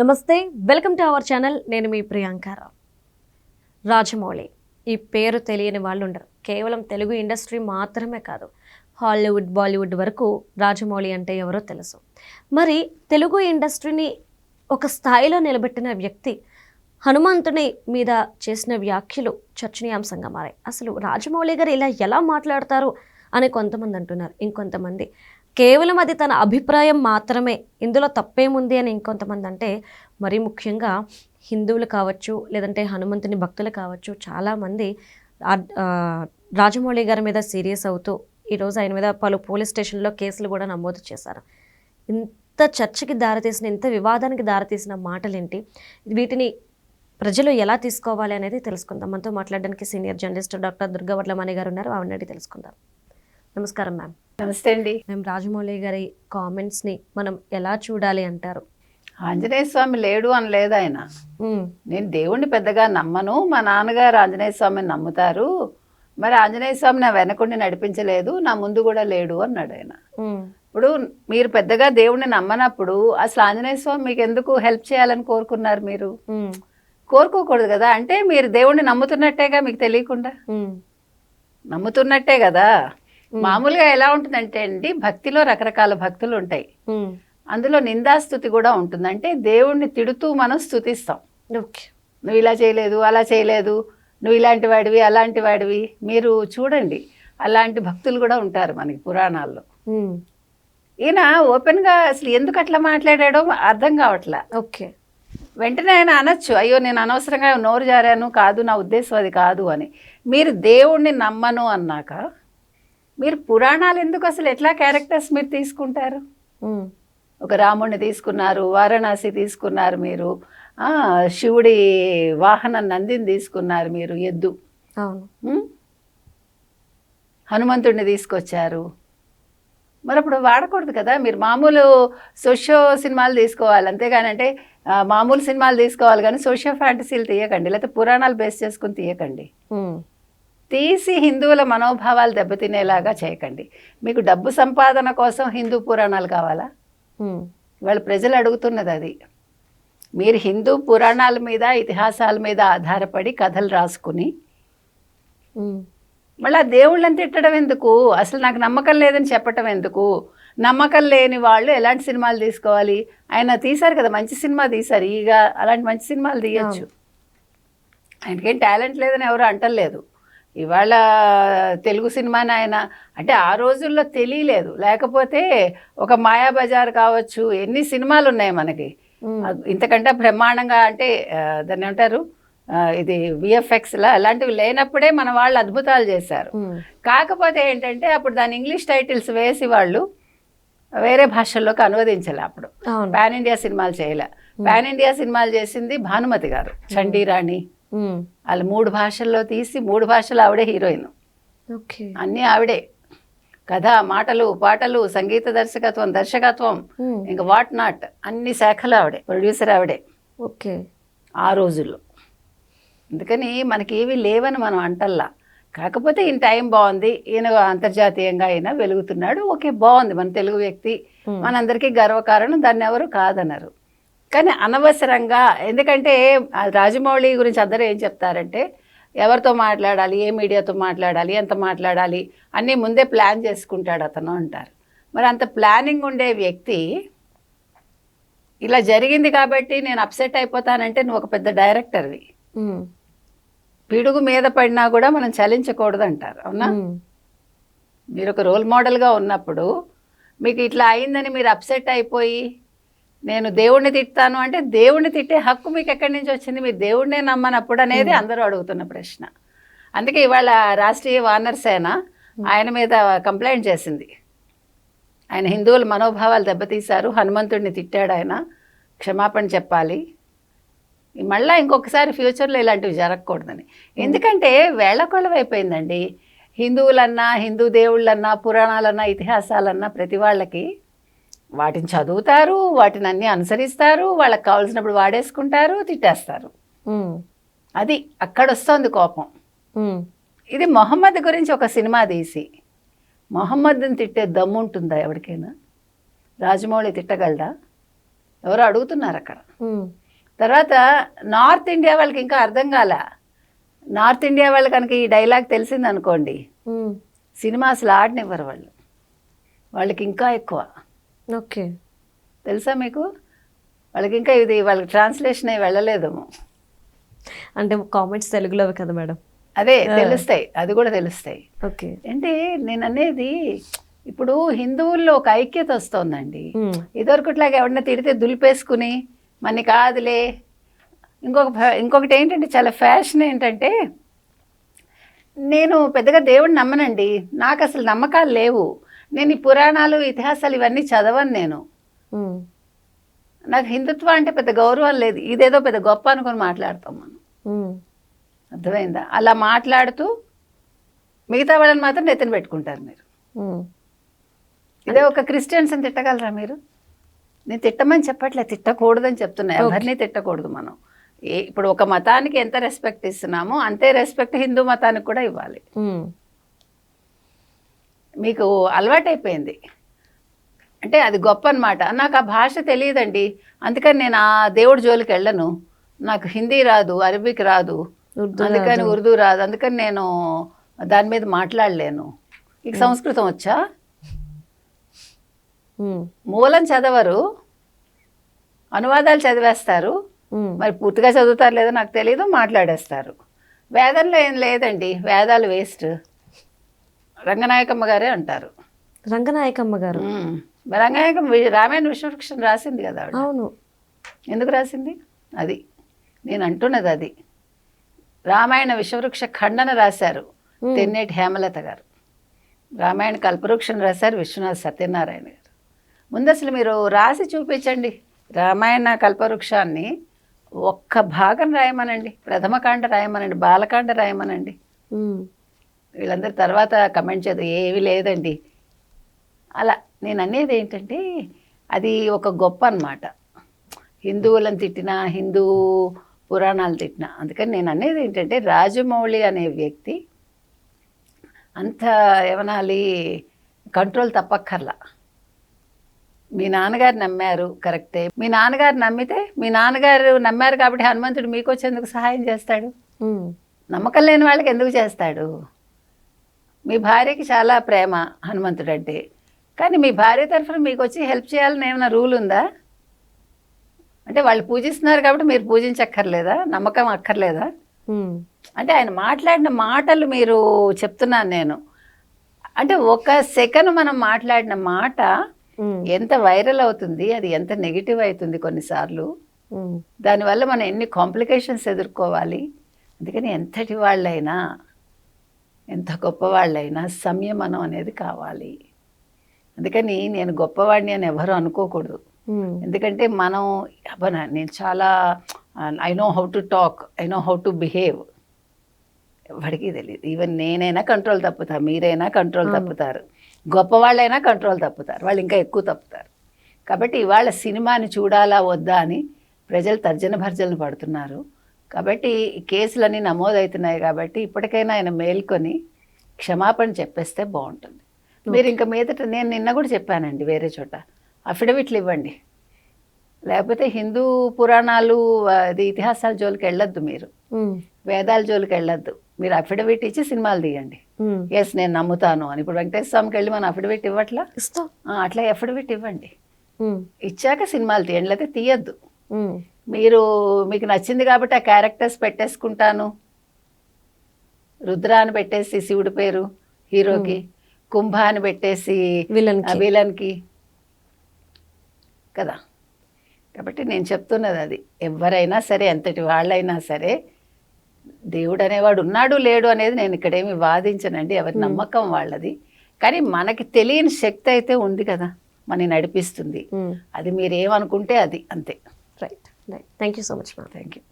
నమస్తే welcome to our channel. నేను మీ ప్రియాంకారావు రాజమౌళి ఈ పేరు తెలియని వాళ్ళు ఉండరు కేవలం తెలుగు ఇండస్ట్రీ మాత్రమే కాదు హాలీవుడ్ బాలీవుడ్ వరకు రాజమౌళి అంటే ఎవరో తెలుసు. మరి తెలుగు ఇండస్ట్రీని ఒక స్థాయిలో నిలబెట్టిన వ్యక్తి హనుమంతుని మీద చేసిన వ్యాఖ్యలు చర్చనీయాంశంగా మారాయి. అసలు రాజమౌళి గారు ఇలా ఎలా మాట్లాడతారు అని కొంతమంది అంటున్నారు. ఇంకొంతమంది కేవలం అది తన అభిప్రాయం మాత్రమే. ఇందులో తప్పేముంది అని ఇంకొంతమంది అంటే మరీ ముఖ్యంగా హిందువులు కావచ్చు లేదంటే హనుమంతుని భక్తులు కావచ్చు చాలామంది రాజమౌళి గారి మీద సీరియస్ అవుతూ ఈరోజు ఆయన మీద పలు పోలీస్ స్టేషన్లో కేసులు కూడా నమోదు చేశారు. ఇంత చర్చకి దారితీసిన ఇంత వివాదానికి దారితీసిన మాటలేంటి? వీటిని ప్రజలు ఎలా తీసుకోవాలి అనేది తెలుసుకుందాం. మనతో మాట్లాడడానికి సీనియర్ జర్నలిస్ట్ డాక్టర్ దుర్గవడ్లమణి గారు ఉన్నారు. ఆవిడ తెలుసుకుందాం. నమస్కారం మ్యామ్. నమస్తే అండి. మేము రాజమౌళి గారి కామెంట్స్ని మనం ఎలా చూడాలి అంటారు? ఆంజనేయ స్వామి లేడు అని లేదు ఆయన నేను దేవుణ్ణి పెద్దగా నమ్మను మా నాన్నగారు ఆంజనేయ స్వామిని నమ్ముతారు. మరి ఆంజనేయ స్వామి నా వెనకుండి నడిపించలేదు నా ముందు కూడా లేడు అన్నాడు ఆయన. ఇప్పుడు మీరు పెద్దగా దేవుణ్ణి నమ్మనప్పుడు అసలు ఆంజనేయ స్వామి మీకు ఎందుకు హెల్ప్ చేయాలని కోరుకున్నారు మీరు? కోరుకోకూడదు కదా అంటే మీరు దేవుణ్ణి నమ్ముతున్నట్టేగా మీకు తెలియకుండా? నమ్ముతున్నట్టే కదా? మామూలుగా ఎలా ఉంటుందంటే అండి భక్తిలో రకరకాల భక్తులు ఉంటాయి. అందులో నిందాస్తుతి కూడా ఉంటుంది. అంటే దేవుణ్ణి తిడుతూ మనం స్తుతిస్తాం. ఓకే. నువ్వు ఇలా చేయలేదు అలా చేయలేదు నువ్వు ఇలాంటి వాడివి అలాంటి వాడివి. మీరు చూడండి అలాంటి భక్తులు కూడా ఉంటారు మనకి పురాణాల్లో. ఈయన ఓపెన్గా అసలు ఎందుకు అట్లా మాట్లాడాడో అర్థం కావట్లా. ఓకే. వెంటనే ఆయన అనొచ్చు అయ్యో నేను అనవసరంగా నోరు జారాను కాదు నా ఉద్దేశం అది కాదు అని. మీరు దేవుణ్ణి నమ్మను అన్నాక మీరు పురాణాలు ఎందుకు అసలు ఎట్లా క్యారెక్టర్స్ మీరు తీసుకుంటారు? ఒక రాముడిని తీసుకున్నారు వారణాసి తీసుకున్నారు మీరు శివుడి వాహనం నందిని తీసుకున్నారు మీరు ఎద్దు? హనుమంతుడిని తీసుకొచ్చారు. మరి అప్పుడు వాడకూడదు కదా మీరు మామూలు సోషియో సినిమాలు తీసుకోవాలి అంతేగాని అంటే ఆ, మామూలు సినిమాలు తీసుకోవాలి కానీ సోషియో ఫ్యాంటసీలు తీయకండి లేకపోతే పురాణాలు బేస్ చేసుకుని తీయకండి. తీసి హిందువుల మనోభావాలు దెబ్బతినేలాగా చేయకండి. మీకు డబ్బు సంపాదన కోసం హిందూ పురాణాలు కావాలా? వాళ్ళ ప్రజలు అడుగుతున్నది అది. మీరు హిందూ పురాణాల మీద ఇతిహాసాల మీద ఆధారపడి కథలు రాసుకుని మళ్ళీ ఆ దేవుళ్ళని తిట్టడం ఎందుకు? అసలు నాకు నమ్మకం లేదని చెప్పటం ఎందుకు? నమ్మకం లేని వాళ్ళు ఎలాంటి సినిమాలు తీసుకోవాలి? ఆయన తీశారు కదా మంచి సినిమా తీశారు. ఈగ అలాంటి మంచి సినిమాలు తీయచ్చు. ఆయనకేం టాలెంట్ లేదని ఎవరు అంటలేదు. ఇవాళ తెలుగు సినిమాని ఆయన అంటే ఆ రోజుల్లో తెలియలేదు. లేకపోతే ఒక మాయాబజార్ కావచ్చు ఎన్ని సినిమాలు ఉన్నాయి మనకి ఇంతకంటే బ్రహ్మాండంగా అంటే దాన్ని ఏమంటారు? ఆ, ఇది విఎఫ్ఎక్స్లా అలాంటివి లేనప్పుడే మన వాళ్ళు అద్భుతాలు చేశారు. కాకపోతే ఏంటంటే అప్పుడు దాని ఇంగ్లీష్ టైటిల్స్ వేసి వాళ్ళు వేరే భాషల్లోకి అనువదించాలి అప్పుడు. పాన్ ఇండియా సినిమాలు చేయలే. పాన్ ఇండియా సినిమాలు చేసింది భానుమతి గారు చండీరాణి. వాళ్ళు మూడు భాషల్లో తీసి మూడు భాషలు ఆవిడే హీరోయిన్. అన్నీ ఆవిడే. కథ మాటలు పాటలు సంగీత దర్శకత్వం దర్శకత్వం ఉమ్, ఇంకా వాట్ నాట్ అన్ని శాఖలు ఆవిడే ప్రొడ్యూసర్ ఆవిడే. ఓకే. ఆ రోజుల్లో. అందుకని మనకి ఏవి లేవని మనం అంటల్లా. కాకపోతే ఈయన టైం బాగుంది ఈయన అంతర్జాతీయంగా అయినా వెలుగుతున్నాడు. ఓకే బాగుంది. మన తెలుగు వ్యక్తి Hmm. మనందరికీ గర్వకారణం దాన్ని ఎవరు కాదనరు. కానీ అనవసరంగా ఎందుకంటే రాజమౌళి గురించి అందరూ ఏం చెప్తారంటే ఎవరితో మాట్లాడాలి ఏ మీడియాతో మాట్లాడాలి ఎంత మాట్లాడాలి అన్నీ ముందే ప్లాన్ చేసుకుంటాడు అతను అంటారు. మరి అంత ప్లానింగ్ ఉండే వ్యక్తి ఇలా జరిగింది కాబట్టి నేను అప్సెట్ అయిపోతానంటే నువ్వు ఒక పెద్ద డైరెక్టర్వి. పిడుగు మీద పడినా కూడా మనం చలించకూడదు అంటారు అవునా మీరు ఒక రోల్ మోడల్గా ఉన్నప్పుడు మీకు ఇట్లా అయిందని మీరు అప్సెట్ అయిపోయి నేను దేవుణ్ణి తిట్టాను అంటే దేవుణ్ణి తిట్టే హక్కు మీకు ఎక్కడి నుంచి వచ్చింది? మీరు దేవుడినే నమ్మనప్పుడు అనేది అందరూ అడుగుతున్న ప్రశ్న. అందుకే ఇవాళ రాష్ట్రీయ వానర్ సేన ఆయన మీద కంప్లైంట్ చేసింది. ఆయన హిందువుల మనోభావాలు దెబ్బతీశారు హనుమంతుడిని తిట్టాడు ఆయన. క్షమాపణ చెప్పాలి. మళ్ళీ ఇంకొకసారి ఫ్యూచర్లో ఇలాంటివి జరగకూడదని. ఎందుకంటే వేళకొళం అయిపోయిందండి. హిందువులన్నా హిందూ దేవుళ్ళన్నా పురాణాలన్నా ఇతిహాసాలన్నా ప్రతి వాళ్ళకి వాటిని చదువుతారు వాటిని అన్నీ అనుసరిస్తారు వాళ్ళకి కావాల్సినప్పుడు వాడేసుకుంటారు తిట్టేస్తారు. అది అక్కడ వస్తుంది కోపం ఇది మొహమ్మద్ గురించి ఒక సినిమా తీసి మొహమ్మద్ని తిట్టే దమ్ము ఉంటుందా ఎవరికైనా? రాజమౌళి తిట్టగలడా? ఎవరు అడుగుతున్నారు అక్కడ తర్వాత నార్త్ ఇండియా వాళ్ళకి ఇంకా అర్థం కాల. నార్త్ ఇండియా వాళ్ళు కనుక ఈ డైలాగ్ తెలిసింది అనుకోండి ఉమ్, సినిమా అసలు ఆడనివ్వరు వాళ్ళు. వాళ్ళకి ఇంకా ఎక్కువ. ఓకే. తెలుసా మీకు? వాళ్ళకి ఇంకా ఇది వాళ్ళకి ట్రాన్స్లేషన్ అయి వెళ్ళలేదేమో అంటే కామెంట్స్ తెలుగులోవి కదా మేడం? అదే తెలుస్తాయి. అది కూడా తెలుస్తాయి. ఓకే. అంటే నేను అనేది ఇప్పుడు హిందువుల్లో ఒక ఐక్యత వస్తోందండి. ఇదివరకుట్లాగా ఎవరిని తిడితే దులిపేసుకుని మన్ని కాదులే. ఇంకొక ఇంకొకటి ఏంటంటే చాలా ఫ్యాషన్ ఏంటంటే నేను పెద్దగా దేవుడిని నమ్మనండి. నాకు అసలు నమ్మకాలు లేవు. నేను ఈ పురాణాలు ఇతిహాసాలు ఇవన్నీ చదవను నేను. నాకు హిందుత్వం అంటే పెద్ద గౌరవం లేదు. ఇదేదో పెద్ద గొప్ప అనుకొని మాట్లాడతాం మనం. అర్థమైందా? అలా మాట్లాడుతూ మిగతా వాళ్ళని మాత్రం నెత్తిన పెట్టుకుంటారు మీరు. ఇదే ఒక క్రిస్టియన్స్ని తిట్టగలరా మీరు? నేను తిట్టమని చెప్పట్లే తిట్టకూడదని చెప్తున్నా. ఎవరిని తిట్టకూడదు మనం. ఏ ఇప్పుడు ఒక మతానికి ఎంత రెస్పెక్ట్ ఇస్తున్నామో అంతే రెస్పెక్ట్ హిందూ మతానికి కూడా ఇవ్వాలి. మీకు అలవాటైపోయింది. అంటే అది గొప్ప అనమాట నాకు ఆ భాష తెలియదండి. అందుకని నేను ఆ దేవుడి జోలికి వెళ్ళను. నాకు హిందీ రాదు అరబిక్ రాదు. అందుకని ఉర్దూ రాదు. అందుకని నేను దాని మీద మాట్లాడలేను. ఇక సంస్కృతం వచ్చా? మూలం చదవరు. అనువాదాలు చదివేస్తారు. మరి పూర్తిగా చదువుతారు లేదో నాకు తెలియదు మాట్లాడేస్తారు. వేదంలో ఏం లేదండి. వేదాలు వేస్ట్. రంగనాయకమ్మ గారే అంటారు. రంగనాయకమ్మ గారు. రంగనాయకమ్మ రామాయణ విశ్వవృక్షం రాసింది కదా అవును. ఎందుకు రాసింది? అది. నేను అంటున్నది అది. రామాయణ విశ్వవృక్ష ఖండన రాశారు తెన్నేటి హేమలత గారు. రామాయణ కల్పవృక్షం రాశారు విశ్వనాథ్ సత్యనారాయణ గారు. ముందు అసలు మీరు రాసి చూపించండి. రామాయణ కల్పవృక్షాన్ని ఒక్క భాగం రాయమనండి. ప్రథమకాండ రాయమనండి. బాలకాండ రాయమనండి. వీళ్ళందరి తర్వాత కమెంట్ చేద్దాం. ఏవి లేదండి. అలా నేను అనేది ఏంటంటే అది ఒక గొప్ప అన్నమాట. హిందువులను తిట్టినా హిందూ పురాణాలు తిట్టినా అందుకని నేను అనేది ఏంటంటే రాజమౌళి అనే వ్యక్తి అంత ఏమనాలి కంట్రోల్ తప్పక్కర్లా. మీ నాన్నగారు నమ్మారు కరెక్టే. మీ నాన్నగారు నమ్మితే మీ నాన్నగారు నమ్మారు కాబట్టి హనుమంతుడు మీకు వచ్చేందుకు సహాయం చేస్తాడు? నమ్మకం లేని వాళ్ళకి ఎందుకు చేస్తాడు? మీ భార్యకి చాలా ప్రేమ హనుమంతుడు అంటే కానీ మీ భార్య తరఫున మీకు వచ్చి హెల్ప్ చేయాలని ఏమైనా రూల్ ఉందా? అంటే వాళ్ళు పూజిస్తున్నారు కాబట్టి మీరు పూజించక్కర్లేదా? నమ్మకం అక్కర్లేదా? అంటే ఆయన మాట్లాడిన మాటలు మీరు చెప్తున్నాను నేను. అంటే ఒక సెకండ్ మనం మాట్లాడిన మాట ఎంత వైరల్ అవుతుంది అది ఎంత నెగిటివ్ అవుతుంది కొన్నిసార్లు. దానివల్ల మనం ఎన్ని కాంప్లికేషన్స్ ఎదుర్కోవాలి? అందుకని ఎంతటి వాళ్ళైనా ఎంత గొప్పవాళ్ళైనా సంయమనం అనేది కావాలి. అందుకని నేను గొప్పవాడిని అని ఎవరు అనుకోకూడదు. ఎందుకంటే మనం అబ్బనా నేను చాలా I know how to talk I know how to behave. ఎవరికి తెలియదు ఈవెన్ నేనైనా కంట్రోల్ తప్పుతా మీరైనా కంట్రోల్ తప్పుతారు. గొప్పవాళ్ళైనా కంట్రోల్ తప్పుతారు. వాళ్ళు ఇంకా ఎక్కువ తప్పుతారు. కాబట్టి ఇవాళ సినిమాని చూడాలా వద్దా అని ప్రజలు తర్జన భర్జనలు పడుతున్నారు. కాబట్టి కేసులన్నీ నమోదవుతున్నాయి కాబట్టి ఇప్పటికైనా ఆయన మేల్కొని క్షమాపణ చెప్పేస్తే బాగుంటుంది. మీరు ఇంకా మీదట నేను నిన్న కూడా చెప్పానండి వేరే చోట. అఫిడవిట్లు ఇవ్వండి. లేకపోతే హిందూ పురాణాలు అది ఇతిహాసాల జోలికి వెళ్ళొద్దు మీరు. వేదాల జోలికి వెళ్ళొద్దు. మీరు అఫిడవిట్ ఇచ్చి సినిమాలు తీయండి. ఎస్ నేను నమ్ముతాను అని. ఇప్పుడు వెంకటేశ్వర స్వామికి వెళ్ళి మనం అఫిడవిట్ ఇవ్వట్లా? అట్లా అఫిడవిట్ ఇవ్వండి. ఇచ్చాక సినిమాలు తీయండి లేకపోతే తీయద్దు. మీరు మీకు నచ్చింది కాబట్టి ఆ క్యారెక్టర్స్ పెట్టేసుకుంటాను. రుద్ర అని పెట్టేసి శివుడి పేరు హీరోకి. కుంభ అని పెట్టేసి విలన్ విలన్కి. కదా. కాబట్టి నేను చెప్తున్నది అది. ఎవరైనా సరే ఎంతటి వాళ్ళైనా సరే దేవుడు అనేవాడు ఉన్నాడు లేడు అనేది నేను ఇక్కడేమి వాదించనండి. ఎవరి నమ్మకం వాళ్ళది. కానీ మనకి తెలియని శక్తి అయితే ఉంది కదా. మనని నడిపిస్తుంది. అది మీరు ఏమనుకుంటే అది అంతే. Right. Thank you so much, ma'am. Thank you.